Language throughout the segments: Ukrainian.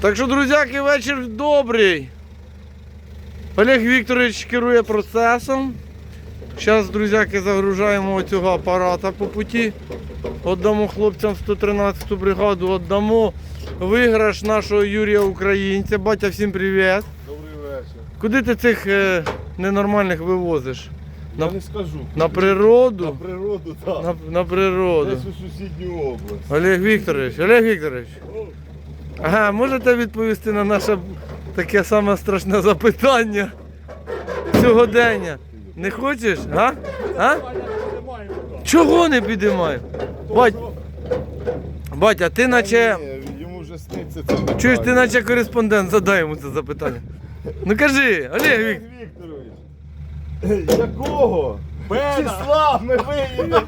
Так що, друзяки, вечір добрий. Олег Вікторович керує процесом. Зараз, друзяки, загружаємо цього апарата по путі. Отдамо хлопцям 113-ту бригаду, віддамо виграш нашого Юрія Українця. Батя, всім привіт. Добрий вечір. Куди ти цих е, ненормальних вивозиш? На- не скажу. На На природу? природу, так. На, на природу. Десь у сусідню область. Олег Вікторович, Олег Вікторович. Ага, можете відповісти на наше таке саме страшне запитання сьогодення? Не хочеш? А? А? Чого не підіймаємо? Бать, батя, ти наче. Йому вже сниться це. Чуєш, ти наче кореспондент, задай йому це запитання. Ну кажи, Олег Олег Вікторович. Якого? Числа ми виїдемо.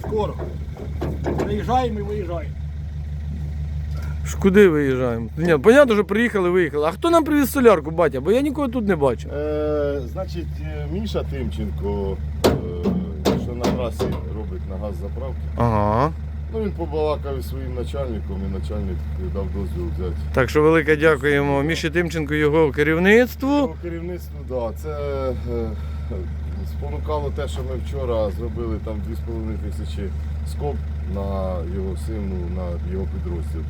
Скоро. Приїжджаємо і виїжджаємо. ж Куди виїжджаємо? Ні, понятно, що приїхали, виїхали. А хто нам привіз солярку, батя? Бо я нікого тут не бачу. Е, значить, е, Міша Тимченко, е, що на трасі робить на газ заправки. Ага. Ну він побалакав із своїм начальником і начальник дав дозвіл взяти. Так що велике дякуємо Міші Тимченку і його керівництву. По керівництву, да, це е, спонукало те, що ми вчора зробили там 2,5 тисячі скоб на його сину, на його підрозділ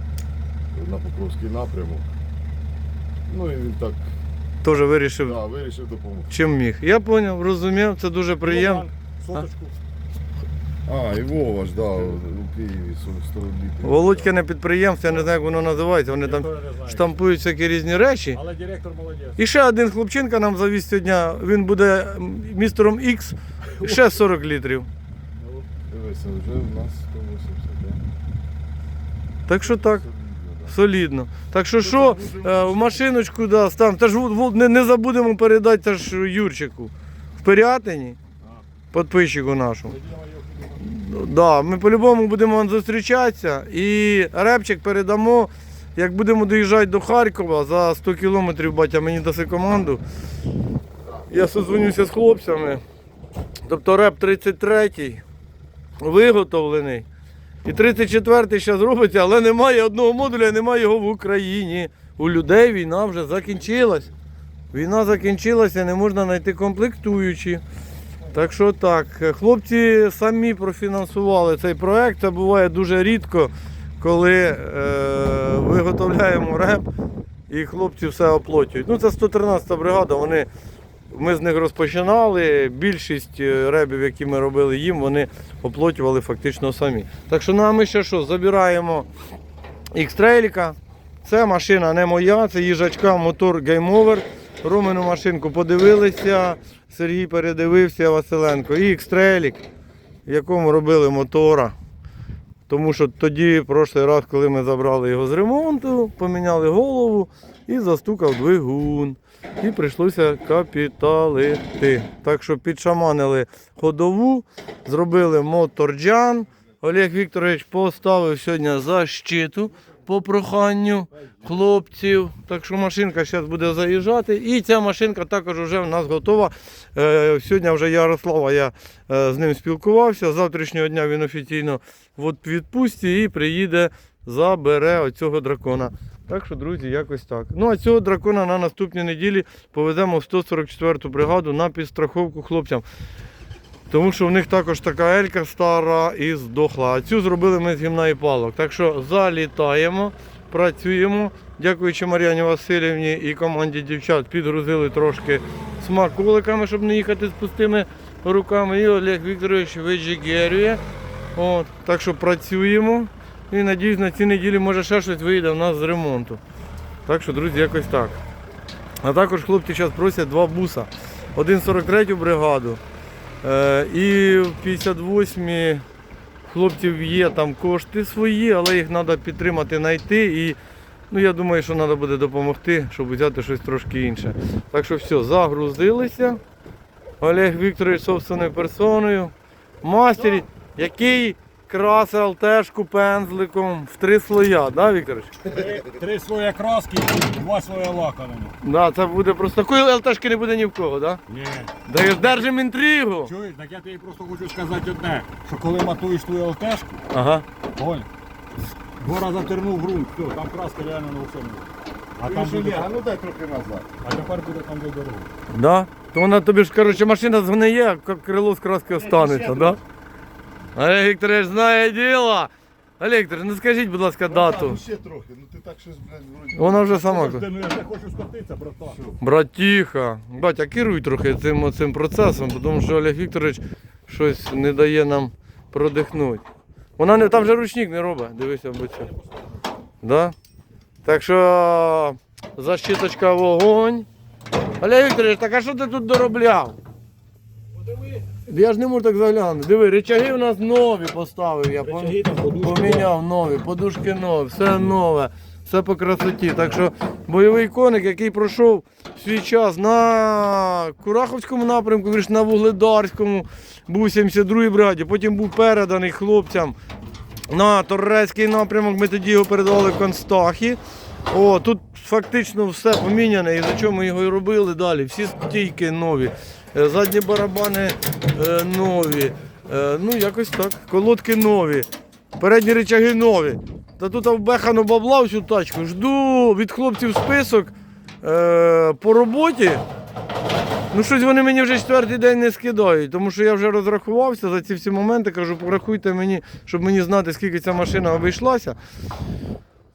на Покровський напрямок. Ну і він так Теж вирішив, да, вирішив допомогти. чим міг. Я зрозумів, розумів, це дуже приємно. Соточку. А, і Вова ж, да, у Києві 100 літрів. Володькине підприємство, я не знаю, як воно називається. Вони там Ніхто не знає. штампують всякі різні речі. Але директор молодець. І ще один хлопчинка нам завіз сьогодні. Він буде містером X, ще 40 літрів. Дивися, вже у нас 180, да? Так що так, Солідно, Так що що, е, в машиночку да, стан. Та ж в- в- не, не забудемо передати та ж Юрчику. В Пирятині, підписчику нашому. Да, ми по-любому будемо зустрічатися і репчик передамо. Як будемо доїжджати до Харкова за 100 кілометрів, батя мені даси команду. Я созвонюся з хлопцями. Тобто реп 33 виготовлений. І 34-й ще зробиться, але немає одного модуля, немає його в Україні. У людей війна вже закінчилась. Війна закінчилася, не можна знайти комплектуючі. Так що так, хлопці самі профінансували цей проект. Це буває дуже рідко, коли е, виготовляємо реп і хлопці все оплачують. Ну це 113 бригада, вони, ми з них розпочинали. Більшість е, ребів, які ми робили їм, вони оплачували фактично самі. Так що нам ще що, забираємо X-трейліка. Це машина не моя, це їжачка, мотор геймовер. Ромину машинку подивилися, Сергій передивився Василенко. І X-трейлік, в якому робили мотора. Тому що тоді, прошлий раз, коли ми забрали його з ремонту, поміняли голову і застукав двигун. І прийшлося капіталити. Так що підшаманили ходову, зробили моторджан. Олег Вікторович поставив сьогодні защиту по проханню хлопців. Так що машинка зараз буде заїжджати. І ця машинка також вже в нас готова. Е, Сьогодні вже Ярослава, я е, з ним спілкувався. З завтрашнього дня він офіційно в відпустці і приїде, забере оцього дракона. Так що, друзі, якось так. Ну а цього дракона на наступній неділі повеземо в 144-ту бригаду на підстраховку хлопцям. Тому що в них також така елька стара і здохла. А цю зробили ми з гімна і палок. Так що залітаємо, працюємо. Дякуючи Мар'яні Васильівні і команді дівчат, підгрузили трошки смаколиками, щоб не їхати з пустими руками. І Олег Вікторович виджигерює. От, так що працюємо. І надіюсь, на цій неділі може ще щось вийде в нас з ремонту. Так що, друзі, якось так. А також хлопці зараз просять два буса. Один 43-ю бригаду. Е, і в 58-й хлопців є там кошти свої, але їх треба підтримати, знайти. І ну, я думаю, що треба буде допомогти, щоб взяти щось трошки інше. Так що все, загрузилися. Олег Вікторович собственною персоною. Мастер, який краси ЛТшку пензликом в три слоя, да, Вікторович? Три, три свої краски і два свої лака на ньому. Да, це буде просто. Такої ЛТшки не буде ні в кого, да? Ні. Даєш, держим інтригу. Чуєш, так я тобі просто хочу сказати одне, що коли матуєш твою ЛТшку, Ага. Оль, два рази тернув ґрунт, все, там краска реально на всьому. А там буде, а ну дай трохи назад. а тепер буде там де дорога. Да? То вона тобі ж, коротше, машина згниє, а крило з краски останеться, да? Олег Вікторович знає діло. Олег Вікторович, ну скажіть, будь ласка, дату. Ну ще трохи, ну ти так щось, блядь, вроді. Вона вже сама. Ти, ну я вже хочу скотитися, братан. Братіха, батя, керуй трохи цим, цим процесом, тому що Олег Вікторович щось не дає нам продихнути. Вона не там же ручник не робить, дивися, будь Да? Так що защиточка вогонь. Олег Вікторович, так а що ти тут доробляв? Я ж не можу так заглянути. Диви, речаги у нас нові поставив. Я Речаги там, подушки. поміняв нові, подушки нові, все нове, все по красоті. Так що бойовий коник, який пройшов свій час на Кураховському напрямку, вірш, на Вугледарському, був 72-й бригаді, потім був переданий хлопцям на Торецький напрямок. Ми тоді його передавали в Констахі. О, тут фактично все поміняне, і за чому ми його і робили далі. Всі стійки нові, е, задні барабани е, нові. Е, ну, якось так. Колодки нові, передні речаги нові. Та тут вбехано бабла всю тачку. Жду від хлопців список по роботі. Ну, щось вони мені вже четвертий день не скидають, тому що я вже розрахувався за ці всі моменти. Кажу, порахуйте мені, щоб мені знати, скільки ця машина обійшлася.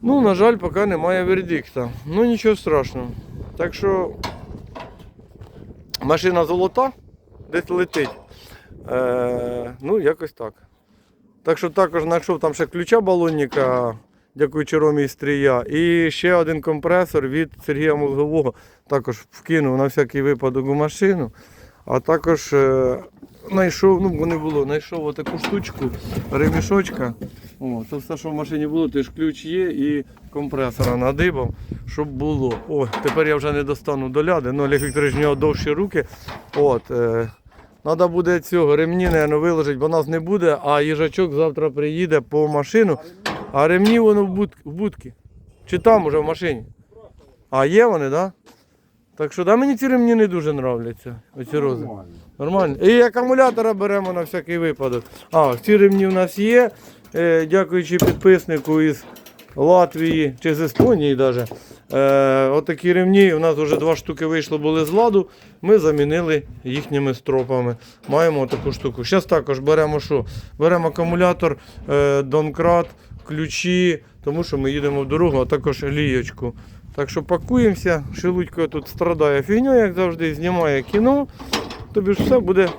Ну, на жаль, поки немає вердикта. Ну нічого страшного. Так що машина золота, десь летить. Е, ну, якось так. Так що також знайшов там ще ключа балонника, дякуючи Ромі Стрія. І ще один компресор від Сергія Мозгового також вкинув на всякий випадок у машину. А також е, знайшов, ну не було, знайшов отаку штучку, ремішочка. О, це все, що в машині було, теж ключ є і компресора надибав, щоб було. О, тепер я вже не достану до ляди, ну в нього довші руки. От, е, Треба буде цього ремні, наверное, виложити, бо нас не буде, а їжачок завтра приїде по машину, а ремні воно в, буд, в будці. Чи там уже в машині? А є вони, так? Да? Так що да, мені ці ремні не дуже нравляться. Оці рози. Нормально. І акумулятора беремо на всякий випадок. А, ці ремні у нас є. Е, дякуючи підписнику із Латвії чи з Естонії навіть. Е, отакі ремні. У нас вже два штуки вийшло були з ладу. Ми замінили їхніми стропами. Маємо таку штуку. Зараз також беремо що? Беремо акумулятор, е, донкрат, ключі, тому що ми їдемо в дорогу, а також лієчку. Так що пакуємося. Шелудько тут страдає фігньою, як завжди, знімає кіно. Тобі ж все буде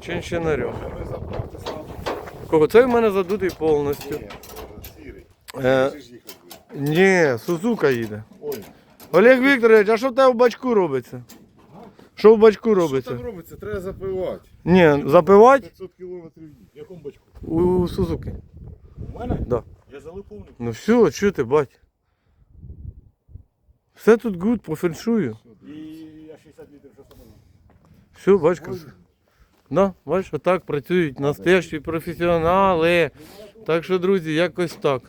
чинчинарем. Кого? Це в мене задутий повністю. Ні. Е, ні, Сузука їде. Олег Вікторович, а що в тебе в бачку робиться? Що в бачку що робиться? робиться? Треба запивати. Ні, запивати 500 кілометрів їдь. В якому бачку? у, Сузуки. У мене? Да. Я залив повний. Ну все, що ти, бать? Все тут гуд, по феншую. І я 60 літрів вже самому. Все, бачка. Да, бачиш, отак працюють настоящі професіонали. Так що, друзі, якось так.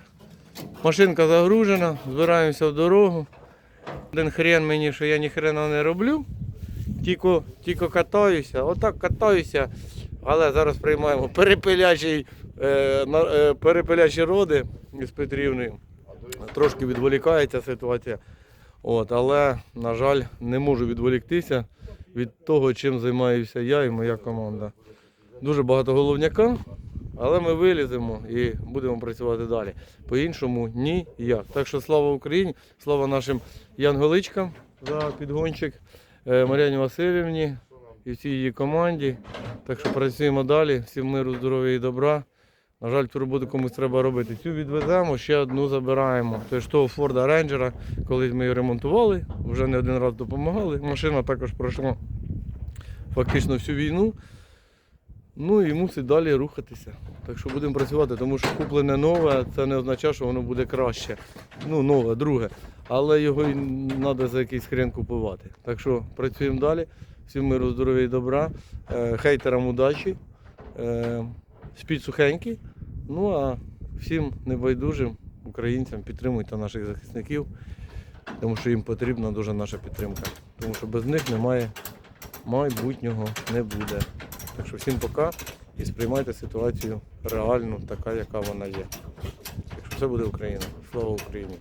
Машинка загружена, збираємося в дорогу. Один хрен мені, що я ні хрена не роблю. Тільки, тільки катаюся. Отак катаюся. Але зараз приймаємо перепилячий, е, е, перепилячі роди із Петрівною. Трошки відволікається ситуація. От, але, на жаль, не можу відволіктися від того, чим займаюся я і моя команда. Дуже багато головняка, але ми виліземо і будемо працювати далі. По-іншому ніяк. Так що слава Україні, слава нашим янголичкам за підгончик, е, Мар'яні Васильівні і всій її команді. Так що працюємо далі. Всім миру, здоров'я і добра. На жаль, цю роботу комусь треба робити. Цю відвеземо, ще одну забираємо. Тож того Форда Рейнджера, колись ми її ремонтували, вже не один раз допомагали. Машина також пройшла фактично всю війну. Ну і мусить далі рухатися. Так що будемо працювати, тому що куплене нове, це не означає, що воно буде краще. Ну, нове, друге. Але його і треба за якийсь хрен купувати. Так що працюємо далі. Всім миру, здоров'я і добра. Е, Хейтерам удачі. Е, Спіть сухенькі. Ну а всім небайдужим українцям підтримуйте наших захисників, тому що їм потрібна дуже наша підтримка. Тому що без них немає майбутнього не буде. Так що всім пока і сприймайте ситуацію реальну, така, яка вона є. Так що все буде Україна. Слава Україні!